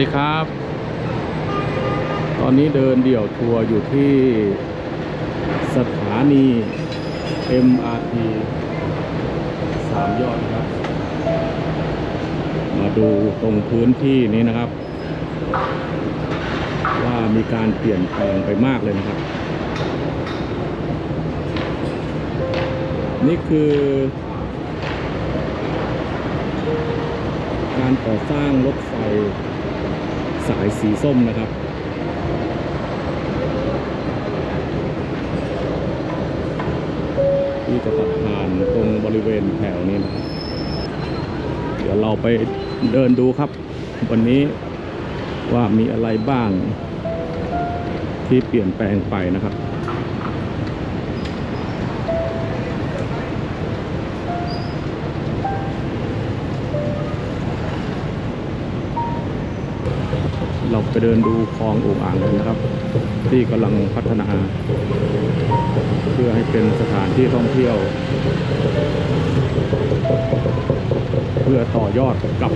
ดีครับ ตอนนี้เดินเดี่ยวทัวร์อยู่ที่สถานี MRT สามยอดครับ มาดูตรงพื้นที่นี้นะครับ ว่ามีการเปลี่ยนแปลงไปมากเลยนะครับ นี่คือ การก่อสร้างรถไฟ สายสีส้มนะครับที่จะตัดผ่านตรงบริเวณแถวนี้นะเดี๋ยวเราไปเดินดูครับ วันนี้ว่ามีอะไรบ้างที่เปลี่ยนแปลงไปนะครับ ไปเดินดูคลองอ่งอ่างกันนะครับ ที่กำลังพัฒนา เพื่อให้เป็นสถานที่ท่องเที่ยว เพื่อต่อยอดกับ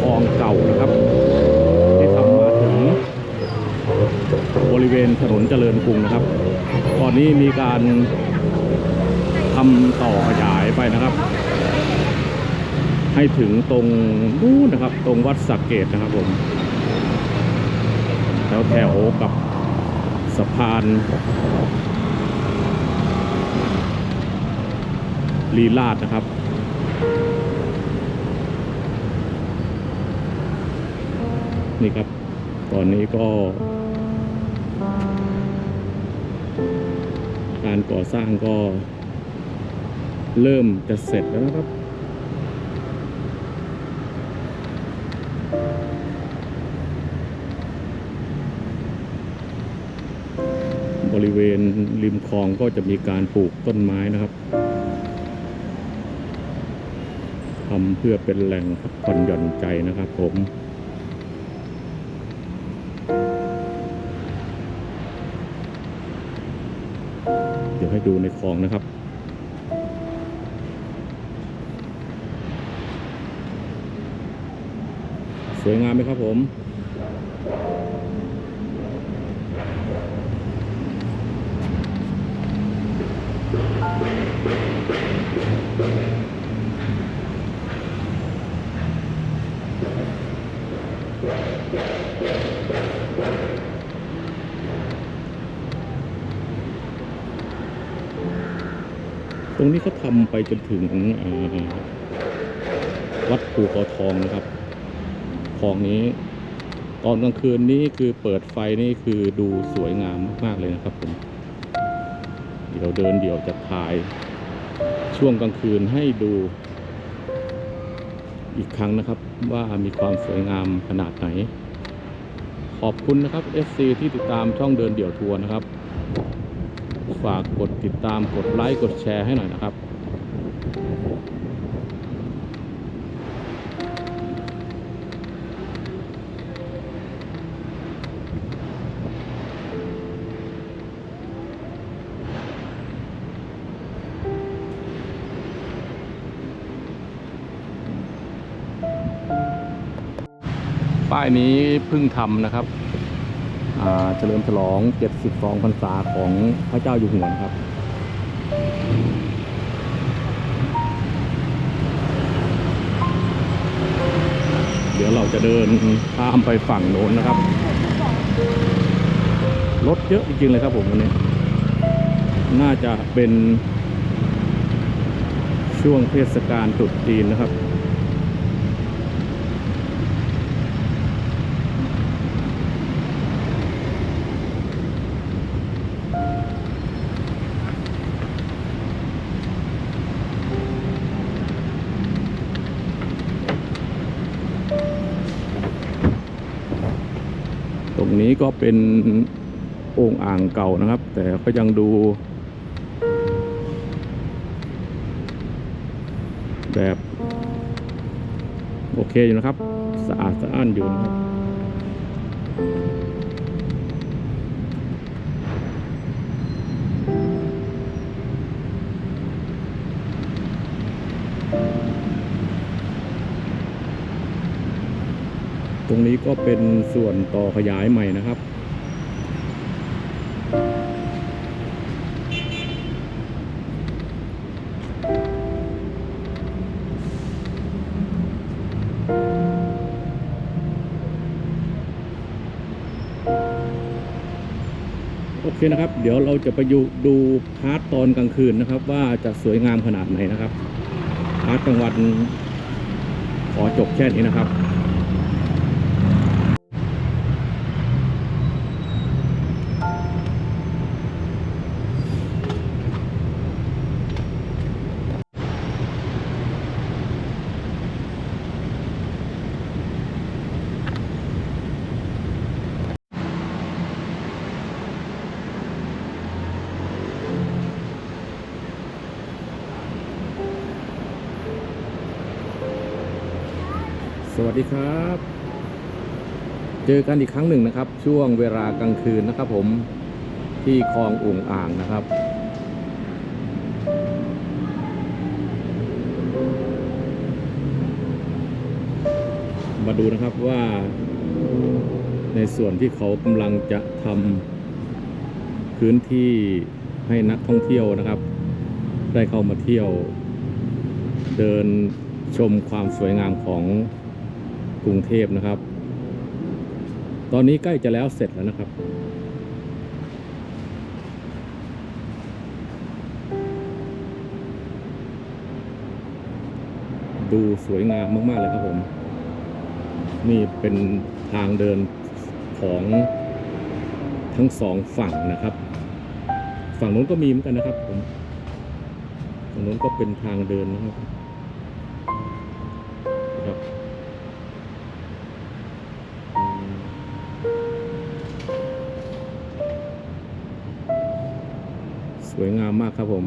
คลองเก่านะครับ ที่ทำมาถึงบริเวณถนนเจริญกรุงนะครับ ตอนนี้มีการทำต่อขยายไปนะครับให้ถึงตรงนู้นนะครับ ตรงวัดสักเกตนะครับผม แถวแถวกับสะพานลีลาดนะครับ นี่ครับ ตอนนี้ก็ การก่อสร้างก็เริ่มจะเสร็จแล้วนะครับ ริเวณริมคลองก็จะมีการปลูกต้นไม้นะครับทำเพื่อเป็นแหล่งพักผ่อนหย่อนใจนะครับผมเดี๋ยวให้ดูในคลองนะครับสวยงามไหมครับผม ตรงนี้เขาทำไปจนถึงเอ่อวัดภูเขาทองนะครับคลองนี้ ตอนกลางคืนนี้คือเปิดไฟนี่คือดูสวยงามมาก ๆ เลยนะครับผม เดี๋ยวเดินเดี๋ยวจะถ่ายช่วงกลางคืนให้ดูอีกครั้งนะครับว่ามีความสวยงามขนาดไหน ขอบคุณนะครับ FC ที่ติดตามช่องเดินเดี่ยวทัวร์นะครับ ฝากกดติดตามกดไลค์กดแชร์ให้หน่อยนะครับ ป้ายนี้เพิ่งทำนะครับเฉลิมฉลอง 72พรรษาของพระเจ้าอยู่หัวครับ เดี๋ยวเราจะเดินข้ามไปฝั่งโน้นนะครับ รถเยอะจริงๆเลยครับผมวันนี้ น่าจะเป็นช่วงเทศกาลตรุษจีนนะครับ นี้ก็เป็นโอ่งอ่างเก่านะครับ แต่ก็ยังดู แบบ โอเคอยู่นะครับ สะอาดสะอ้านอยู่นะครับ ตรงนี้ก็เป็นส่วนต่อขยายใหม่นะครับ โอเคนะครับ เดี๋ยวเราจะไปดูดูพาร์ทตอนกลางคืนนะครับ ว่าจะสวยงามขนาดไหนนะครับพาร์ทกลางวันขอจบแค่นี้นะครับ วัสดีครับ เจอกันอีกครั้งหนึ่งนะครับ ช่วงเวลากลางคืนนะครับ ผมที่คลองอุ่งอ่างนะครับ มาดูนะครับว่าในส่วนที่เขากำลังจะทำพื้นที่ให้นักท่องเที่ยวนะครับ ได้เข้ามาเที่ยว เดินชมความสวยงามของ รุงเทพนะครับ ตอนนี้ใกล้จะแล้วเสร็จแล้วนะครับดูสวยงามมาก ๆ เลยครับผม นี่เป็นทางเดินของทั้งสองฝั่งนะครับ ฝั่งนู้นก็มีเหมือนกันนะครับผมฝั่งนู้นก็เป็นทางเดินนะครับนะครับ วยงามมากครับผม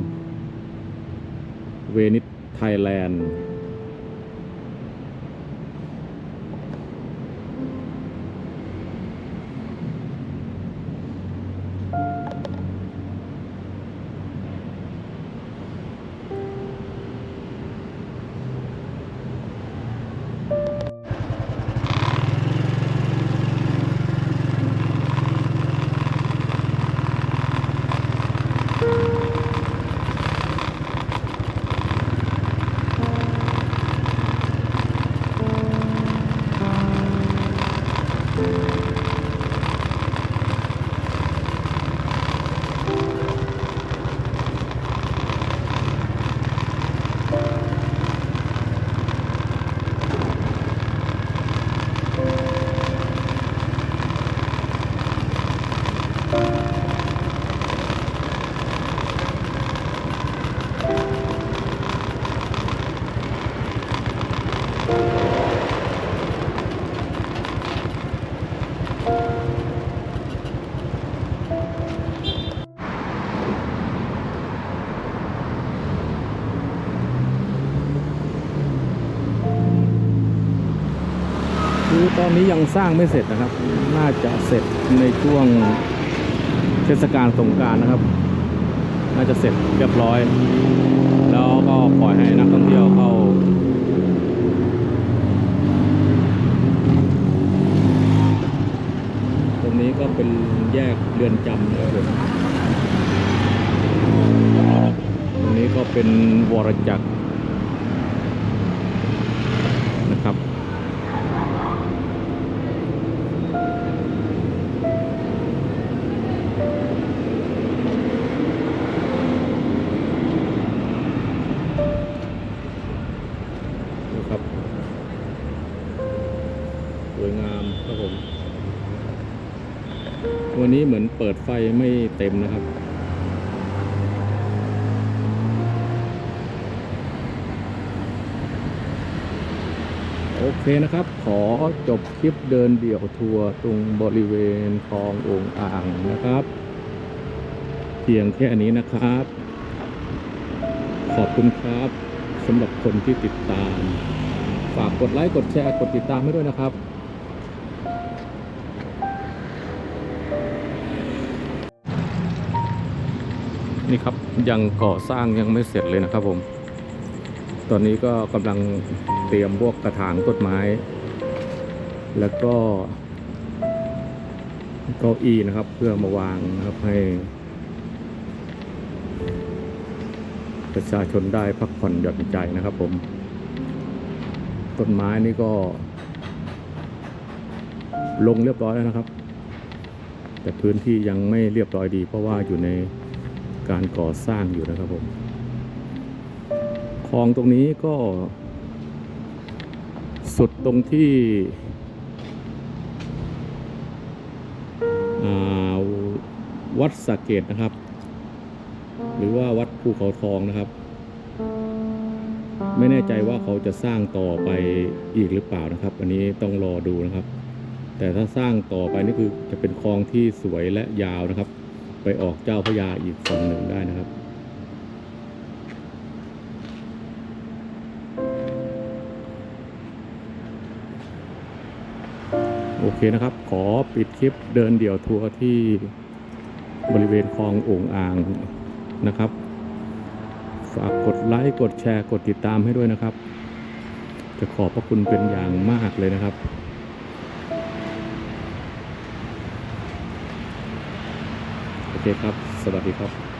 เวนิสไทยแลนด์ อตอนนี้ยังสร้างไม่เสร็จนะครับ น่าจะเสร็จในช่วงเทศกาลสงการนะครับ น่าจะเสร็จเรียบร้อย แล้วก็ปล่อยให้นักท่องเที่ยวเข้าตรงนี้ก็เป็นแยกเรือนจำนะครับผมตรงนี้ก็เป็นวรจักรนะครับ นะครับ สวยงามครับผม วันนี้เหมือนเปิดไฟไม่เต็มนะครับ โอเคนะครับ ขอจบคลิปเดินเดี่ยวทัวร์ตรงบริเวณคลององอ่างนะครับเพียงแค่นี้นะครับ ขอบคุณครับสำหรับคนที่ติดตาม ฝากกดไลค์ กดแชร์ กดติดตามให้ด้วยนะครับ นี่ครับยังก่อสร้างยังไม่เสร็จเลยนะครับผม ตอนนี้ก็กำลังเตรียมพวกกระถางต้นไม้ แล้วก็เก้าอี้นะครับเพื่อมาวางนะครับให้ ประชาชนได้พักผ่อนหย่อนใจนะครับผม ต้นไม้นี่ก็ ลงเรียบร้อยแล้วนะครับ แต่พื้นที่ยังไม่เรียบร้อยดีเพราะว่าอยู่ใน การก่อสร้างอยู่นะครับผมคลองตรงนี้ก็ สุดตรงที่วัดสะเกตนะครับ หรือว่าวัดภูเขาทองนะครับ ไม่แน่ใจว่าเขาจะสร้างต่อไปอีกหรือเปล่านะครับ อันนี้ต้องรอดูนะครับ แต่ถ้าสร้างต่อไปนี่คือจะเป็นคลองที่สวยและยาวนะครับ ไปออกเจ้าพระยาอีกฝั่งหนึ่งได้นะครับ โอเคนะครับ ขอปิดคลิปเดินเดี่ยวทัวร์ที่บริเวณคลองโอ่งอ่างนะครับ ฝากกดไลค์ กดแชร์ กดติดตามให้ด้วยนะครับ จะขอบพระคุณเป็นอย่างมากเลยนะครับ เคครับ สวัสดีครับ